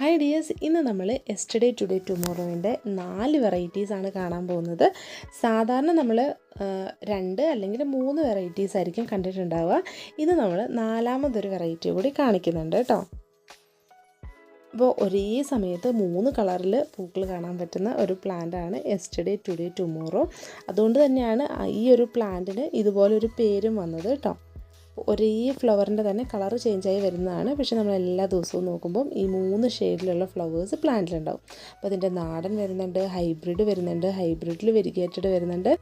Hi dears ഇന്ന് നമ്മൾ yesterday today ടുമോറോയിന്റെ നാല് വെറൈറ്റീസ് ആണ് കാണാൻ പോകുന്നത്. സാധാരണ നമ്മൾ രണ്ട് അല്ലെങ്കിൽ മൂന്ന് വെറൈറ്റീസ് ആയിരിക്കും കണ്ടിട്ടുണ്ടാവുക. ഇത് നമ്മൾ നാലാമതൊരു വെറൈറ്റി കൂടി കാണിക്കുന്നുണ്ട് കേട്ടോ. അപ്പോൾ ഒരേ സമയത്ത് മൂന്ന് കളറിൽ പൂക്കൾ കാണാൻ പറ്റുന്ന ഒരു പ്ലാന്റാണ് എസ്റ്റർഡേ ടുഡേ ടുമോറോ അതുകൊണ്ട് തന്നെയാണ് ഈ ഒരു പ്ലാന്റിന് ഇതുപോലൊരു പേരും വന്നത് കേട്ടോ. ഒരേ ഫ്ലവറിന്റെ തന്നെ കളർ ചേഞ്ചായി വരുന്നതാണ്. പക്ഷെ നമ്മൾ എല്ലാ ദിവസവും നോക്കുമ്പം ഈ മൂന്ന് ഷെയ്ഡിലുള്ള ഫ്ലവേഴ്സ് പ്ലാന്റിലുണ്ടാവും അപ്പോൾ അതിന്റെ നാടൻ വരുന്നുണ്ട് ഹൈബ്രിഡ് വരുന്നുണ്ട് ഹൈബ്രിഡിൽ വെരിഗേറ്റഡ് വരുന്നുണ്ട്.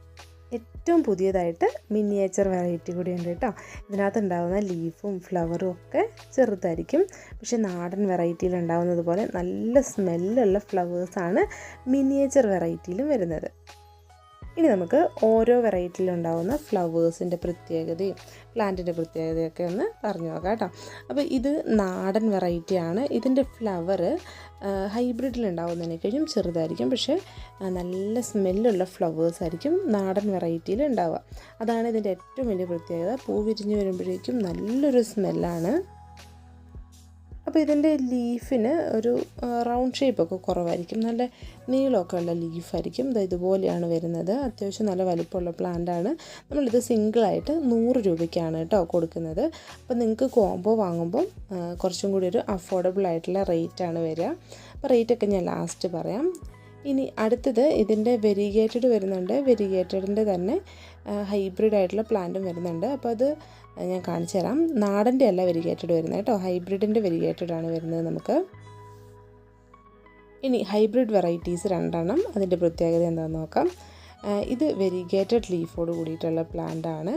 ഏറ്റവും പുതിയതായിട്ട് മിനിയേച്ചർ വെറൈറ്റി കൂടി ഉണ്ട് കേട്ടോ. ഇതിനകത്ത് ഉണ്ടാകുന്ന ലീഫും ഫ്ലവറും ഒക്കെ ചെറുതായിരിക്കും. പക്ഷേ നാടൻ വെറൈറ്റിയിൽ ഉണ്ടാകുന്നത് പോലെ നല്ല സ്മെല്ലുള്ള ഫ്ലവേഴ്സാണ് മിനിയേച്ചർ വെറൈറ്റിയിലും വരുന്നത്. ഇനി നമുക്ക് ഓരോ വെറൈറ്റിയിലുണ്ടാകുന്ന ഫ്ലവേഴ്സിന്റെ പ്രത്യേകതയും പ്ലാന്റിന്റെ പ്രത്യേകതയൊക്കെ ഒന്ന് പറഞ്ഞു നോക്കാം കേട്ടോ. അപ്പോൾ ഇത് നാടൻ വെറൈറ്റിയാണ് ഇതിന്റെ ഫ്ലവർ ഹൈബ്രിഡിലുണ്ടാവുന്നതിനേക്കഴിഞ്ഞും ചെറുതായിരിക്കും. പക്ഷേ നല്ല സ്മെല്ലുള്ള ഫ്ലവേഴ്സ് ആയിരിക്കും നാടൻ വെറൈറ്റിയിൽ ഉണ്ടാവുക. അതാണ് ഇതിന്റെ ഏറ്റവും വലിയ പ്രത്യേകത. പൂ വിരിഞ്ഞ് വരുമ്പോഴേക്കും നല്ലൊരു സ്മെല്ലാണ് അപ്പോൾ ഇതിന്റെ ലീഫിന് ഒരു റൗണ്ട് ഷേപ്പൊക്കെ കുറവായിരിക്കും. നല്ല നീളമൊക്കെ ഉള്ള ലീഫായിരിക്കും. ഇത് ഇതുപോലെയാണ് വരുന്നത്. അത്യാവശ്യം നല്ല വലിപ്പമുള്ള പ്ലാന്റാണ്. നമ്മളിത് സിംഗിളായിട്ട് നൂറ് രൂപയ്ക്കാണ് കേട്ടോ കൊടുക്കുന്നത്. അപ്പോൾ നിങ്ങൾക്ക് കോംബോ വാങ്ങുമ്പോൾ കുറച്ചും കൂടി ഒരു അഫോർഡബിൾ ആയിട്ടുള്ള റേറ്റാണ് വരിക. അപ്പോൾ റേറ്റൊക്കെ ഞാൻ ലാസ്റ്റ് പറയാം. ഇനി അടുത്തത് ഇതിന്റെ വെരിഗേറ്റഡ് വരുന്നുണ്ട്. വെരിഗേറ്റഡിന്റെ തന്നെ ഹൈബ്രിഡ് ആയിട്ടുള്ള പ്ലാന്റും വരുന്നുണ്ട്. അപ്പോൾ അത് ഞാൻ കാണിച്ചു തരാം. നാടന്റെ അല്ല വെരിഗേറ്റഡ് വരുന്നത് കേട്ടോ. ഹൈബ്രിഡിന്റെ വെരിഗേറ്റഡ് ആണ് വരുന്നത് നമുക്ക്. ഇനി ഹൈബ്രിഡ് വെറൈറ്റീസ് രണ്ടെണ്ണം. അതിന്റെ പ്രത്യേകത എന്താണെന്ന് നോക്കാം. ഇത് വെരിഗേറ്റഡ് ലീഫോട് കൂടിയിട്ടുള്ള പ്ലാന്റ് ആണ്.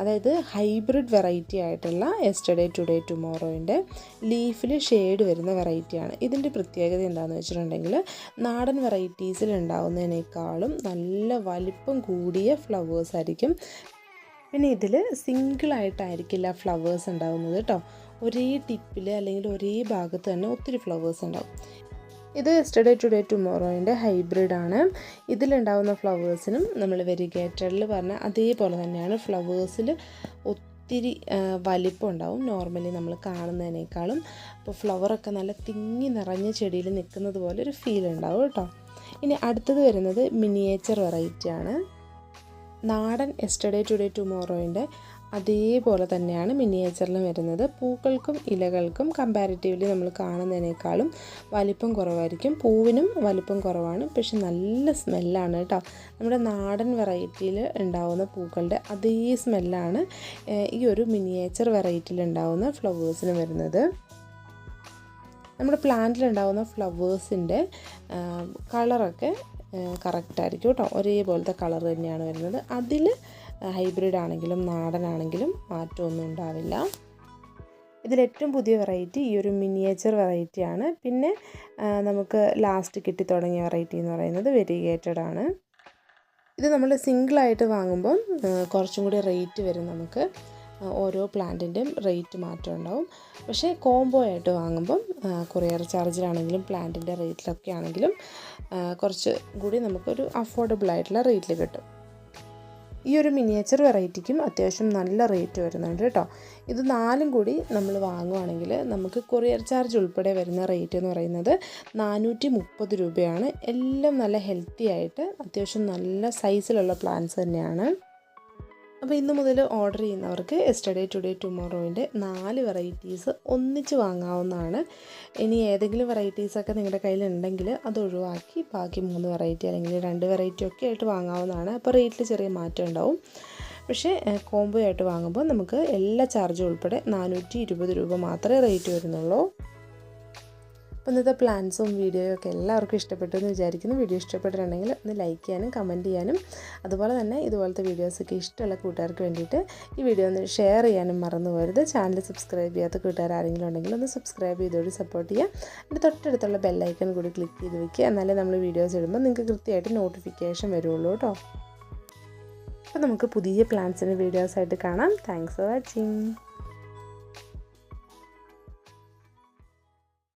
അതായത് ഹൈബ്രിഡ് വെറൈറ്റി ആയിട്ടുള്ള എസ്റ്റർഡേ ടുഡേ ടുമോറോയിന്റെ ലീഫിൽ ഷെയ്ഡ് വരുന്ന വെറൈറ്റിയാണ് ഇതിന്റെ പ്രത്യേകത എന്താണെന്ന് വെച്ചിട്ടുണ്ടെങ്കിൽ നാടൻ വെറൈറ്റീസിൽ ഉണ്ടാകുന്നതിനേക്കാളും നല്ല വലിപ്പം കൂടിയ ഫ്ലവേഴ്സ് ആയിരിക്കും. പിന്നെ ഇതിൽ സിംഗിളായിട്ടായിരിക്കില്ല ഫ്ലവേഴ്സ് ഉണ്ടാകുന്നത് കേട്ടോ. ഒരേ ടിപ്പിൽ അല്ലെങ്കിൽ ഒരേ ഭാഗത്ത് തന്നെ ഒത്തിരി ഫ്ലവേഴ്സ് ഉണ്ടാവും. ഇത് എസ്റ്റർഡേ ടുഡേ ടുമോറോയിന്റെ ഹൈബ്രിഡാണ് ഇതിലുണ്ടാകുന്ന ഫ്ലവേഴ്സിനും നമ്മൾ വെരിഗേറ്റഡിൽ പറഞ്ഞ അതേപോലെ തന്നെയാണ്. ഫ്ലവേഴ്സിൽ ഒത്തിരി വലിപ്പം ഉണ്ടാവും നോർമലി നമ്മൾ കാണുന്നതിനേക്കാളും. അപ്പോൾ ഫ്ലവറൊക്കെ നല്ല തിങ്ങി നിറഞ്ഞ ചെടിയിൽ നിൽക്കുന്നത് പോലെ ഒരു ഫീൽ ഉണ്ടാവും കേട്ടോ. ഇനി അടുത്തത് വരുന്നത് മിനിയേച്ചർ വെറൈറ്റിയാണ് നാടൻ എസ്റ്റർഡേ ടുഡേ ടുമോറോയിന്റെ അതേപോലെ തന്നെയാണ് മിനിയേച്ചറിലും വരുന്നത്. പൂക്കൾക്കും ഇലകൾക്കും കമ്പാരിറ്റീവ്ലി നമ്മൾ കാണുന്നതിനേക്കാളും വലിപ്പം കുറവായിരിക്കും. പൂവിനും വലിപ്പം കുറവാണ്. പക്ഷെ നല്ല സ്മെല്ലാണ് കേട്ടോ. നമ്മുടെ നാടൻ വെറൈറ്റിയിൽ ഉണ്ടാവുന്ന പൂക്കളുടെ അതേ സ്മെല്ലാണ് ഈ ഒരു മിനിയേച്ചർ വെറൈറ്റിയിൽ ഉണ്ടാവുന്ന ഫ്ലവേഴ്സിന് വരുന്നത്. നമ്മുടെ പ്ലാന്റിൽ ഉണ്ടാകുന്ന ഫ്ലവേഴ്സിന്റെ കളറൊക്കെ കറക്റ്റായിരിക്കും കേട്ടോ. ഒരേപോലത്തെ കളർ തന്നെയാണ് വരുന്നത്. അതിൽ ഹൈബ്രിഡ് ആണെങ്കിലും നാടൻ ആണെങ്കിലും മാറ്റമൊന്നും ഉണ്ടാവില്ല. ഇതിലേറ്റവും പുതിയ വെറൈറ്റി ഈ ഒരു മിനിയേച്ചർ വെറൈറ്റിയാണ്. പിന്നെ നമുക്ക് ലാസ്റ്റ് കിട്ടി തുടങ്ങിയ വെറൈറ്റി എന്ന് പറയുന്നത് വെരിഗേറ്റഡ് ആണ്. ഇത് നമ്മൾ സിംഗിളായിട്ട് വാങ്ങുമ്പം കുറച്ചും കൂടി റേറ്റ് വരും നമുക്ക്. ഓരോ പ്ലാന്റിന്റെയും റേറ്റ് മാറ്റം ഉണ്ടാവും. പക്ഷേ കോംബോ ആയിട്ട് വാങ്ങുമ്പം കൊറിയർ ചാർജിലാണെങ്കിലും പ്ലാന്റിന്റെ റേറ്റിലൊക്കെ ആണെങ്കിലും കുറച്ച് കൂടി നമുക്കൊരു അഫോർഡബിൾ ആയിട്ടുള്ള റേറ്റിൽ കിട്ടും. ഈ ഒരു മിനിയേച്ചർ വെറൈറ്റിക്കും അത്യാവശ്യം നല്ല റേറ്റ് വരുന്നുണ്ട് കേട്ടോ. ഇത് നാലും കൂടി നമ്മൾ വാങ്ങുവാണെങ്കിൽ നമുക്ക് കൊറിയർ ചാർജ് ഉൾപ്പെടെ വരുന്ന റേറ്റ് എന്ന് പറയുന്നത് നാനൂറ്റി മുപ്പത് രൂപയാണ്. എല്ലാം നല്ല ഹെൽത്തി ആയിട്ട് അത്യാവശ്യം നല്ല സൈസിലുള്ള പ്ലാന്റ്സ് തന്നെയാണ്. അപ്പോൾ ഇന്ന് മുതൽ ഓർഡർ ചെയ്യുന്നവർക്ക് എസ്റ്റർഡേ ടുഡേ ടുമോറോയിന്റെ നാല് വെറൈറ്റീസ് ഒന്നിച്ച് വാങ്ങാവുന്നതാണ്. ഇനി ഏതെങ്കിലും വെറൈറ്റീസൊക്കെ നിങ്ങളുടെ കയ്യിൽ ഉണ്ടെങ്കിൽ അത് ഒഴിവാക്കി ബാക്കി മൂന്ന് വെറൈറ്റി അല്ലെങ്കിൽ രണ്ട് വെറൈറ്റി ഒക്കെ ആയിട്ട് വാങ്ങാവുന്നതാണ്. അപ്പോൾ റേറ്റിൽ ചെറിയ മാറ്റം ഉണ്ടാവും. പക്ഷേ കോംബോ ആയിട്ട് വാങ്ങുമ്പോൾ നമുക്ക് എല്ലാ ചാർജും ഉൾപ്പെടെ നാനൂറ്റി രൂപ മാത്രമേ റേറ്റ് വരുന്നുള്ളൂ. അപ്പോൾ ഇന്നത്തെ പ്ലാൻസും വീഡിയോയും ഒക്കെ എല്ലാവർക്കും ഇഷ്ടപ്പെട്ടു എന്ന് വിചാരിക്കുന്നു. വീഡിയോ ഇഷ്ടപ്പെട്ടിട്ടുണ്ടെങ്കിൽ ഒന്ന് ലൈക്ക് ചെയ്യാനും കമന്റ് ചെയ്യാനും അതുപോലെ തന്നെ ഇതുപോലത്തെ വീഡിയോസൊക്കെ ഇഷ്ടമുള്ള കൂട്ടുകാർക്ക് വേണ്ടിയിട്ട് ഈ വീഡിയോ ഒന്ന് ഷെയർ ചെയ്യാനും മറന്നു പോരുത്. ചാനൽ സബ്സ്ക്രൈബ് ചെയ്യാത്ത കൂട്ടുകാർ ആരെങ്കിലും ഉണ്ടെങ്കിൽ ഒന്ന് സബ്സ്ക്രൈബ് ചെയ്തോട് സപ്പോർട്ട് ചെയ്യുക എന്റെ തൊട്ടടുത്തുള്ള ബെല്ലൈക്കൺ കൂടി ക്ലിക്ക് ചെയ്ത് വെക്കുക. എന്നാലേ നമ്മൾ വീഡിയോസ് ഇടുമ്പോൾ നിങ്ങൾക്ക് കൃത്യമായിട്ട് നോട്ടിഫിക്കേഷൻ വരുള്ളൂ കേട്ടോ. അപ്പോൾ നമുക്ക് പുതിയ പ്ലാൻസിന്റെ വീഡിയോസായിട്ട് കാണാം. Thanks for watching